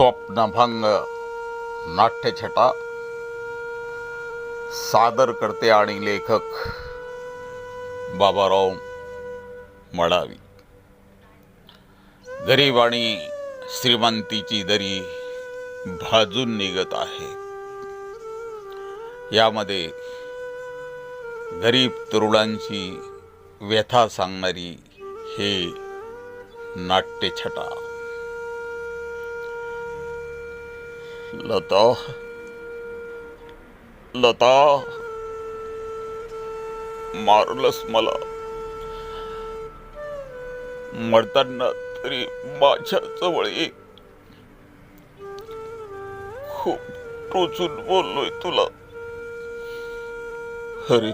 स्वप्नभंग नाट्यछटा सादर करते आणि लेखक बाबाराव मडावी. गरीब आणि श्रीमंतीची दरी भाजून निघत आहे. यामध्ये गरीब तरुणांची व्यथा सांगणारी हे नाट्यछटा. लता लता मारलंस मला. मरताना तरी माझ्या जवळ ये. खूप टोचून बोललोय तुला. अरे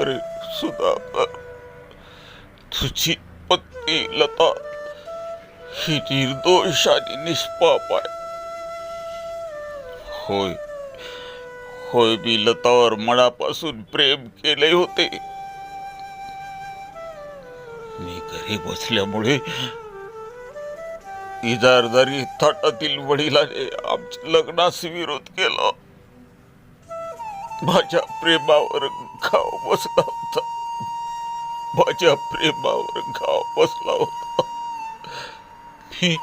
अरे सुधाकर तुझी पत्नी लता ही निर्दोष आणि निष्पाप आहे. होय. होय मी लतावर मनापासून प्रेम केले होते. मी घरी बसल्यामुळे इजारदारी थाटातील वडिलाने आमच्या लग्नास विरोध केला. माझ्या प्रेमावर घाव बसला होता. माझ्या प्रेमावर घाव बसला होता. मी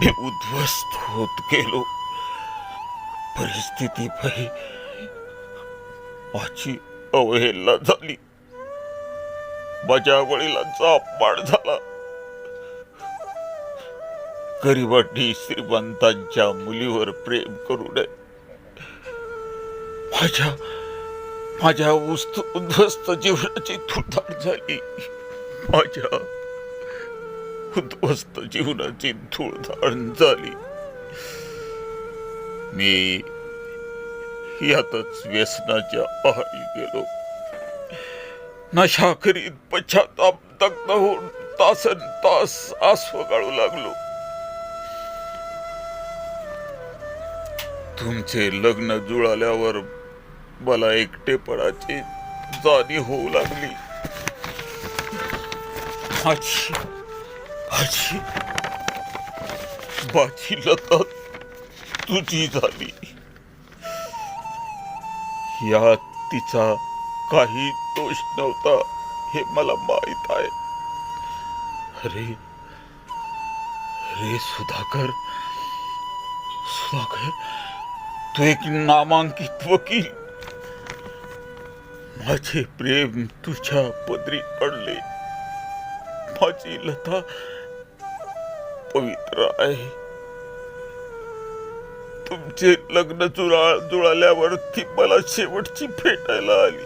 मी उद्ध्वस्त होत गेलो. परिस्थिती पाही माझी अवहेलना झाली. माझ्या वडिलांचा अपमान झाला. गरिबांनी श्रीमंतांच्या मुलीवर प्रेम करू नये. माझ्या माझ्या उस्त उद्ध्वस्त जीवनाची धुळधाड झाली. माझ्या उद्ध्वस्त जीवनाची धुळधाड झाली. मी यातच व्यसनाच्या आहारी गेलो. नशा करीत पश्चाताप दग्ध होऊन तासन तास आसव गाळू लागलो. तुमचे लग्न जुळाल्यावर मला एकटेपणाची जाणीव होऊ लागली. आजी आजी बाजी लता तुझी झाली. या तिचा काही दोष नव्हता हे मला माहीत आहे. अरे अरे सुधाकर सुधाकर तू एक नामांकित वकील. माझे प्रेम तुझ्या पदरी पडले. माझी लता पवित्र आहे. तुमचे लग्न जुळा जुळाल्यावर ती मला शेवटची भेटायला आली.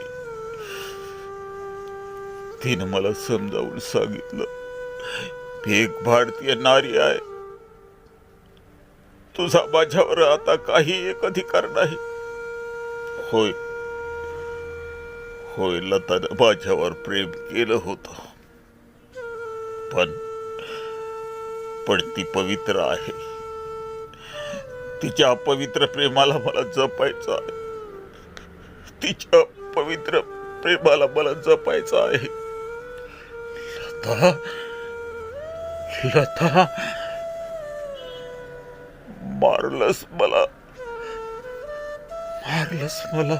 तिनं मला समजावून सांगितलं मी एक भारतीय नारी आहे. तुझा माझ्यावर आता काही एक अधिकार नाही. होय. होय लतानं माझ्यावर प्रेम केलं होतं. पण पण ती पवित्र आहे. तिच्या पवित्र प्रेमाला मला जपायचं आहे. तिच्या पवित्र प्रेमाला मला जपायचं आहे. लता लता मारलस मला. मारलस मला.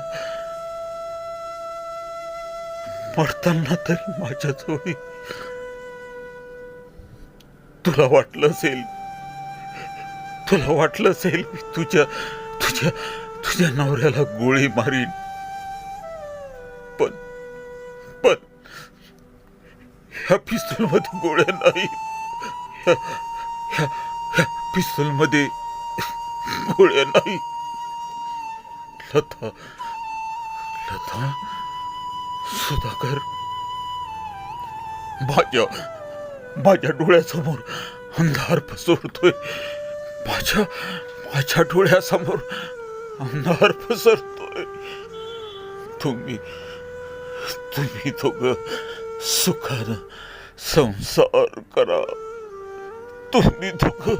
मरताना तरी माझ्या जोडी तुला वाटलं असेल तुला वाटलं असेल मी तुझ्या तुझ्या तुझ्या नवऱ्याला गोळी मारीन. पण पण ह्या पिस्तूलमध्ये गोळ्या नाही. पिस्तूलमध्ये गोळ्या नाही. लता लता सुधाकर माझ्या माझ्या डोळ्यासमोर अंधार पसरतोय. माझ्या माझ्या डोळ्यासमोर अंधार पसरतोय. तुम्ही तुम्ही दोघं सुखानं संसार करा. तुम्ही दोघं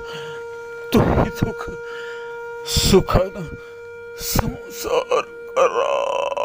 तुम्ही दोघं सुखानं संसार करा.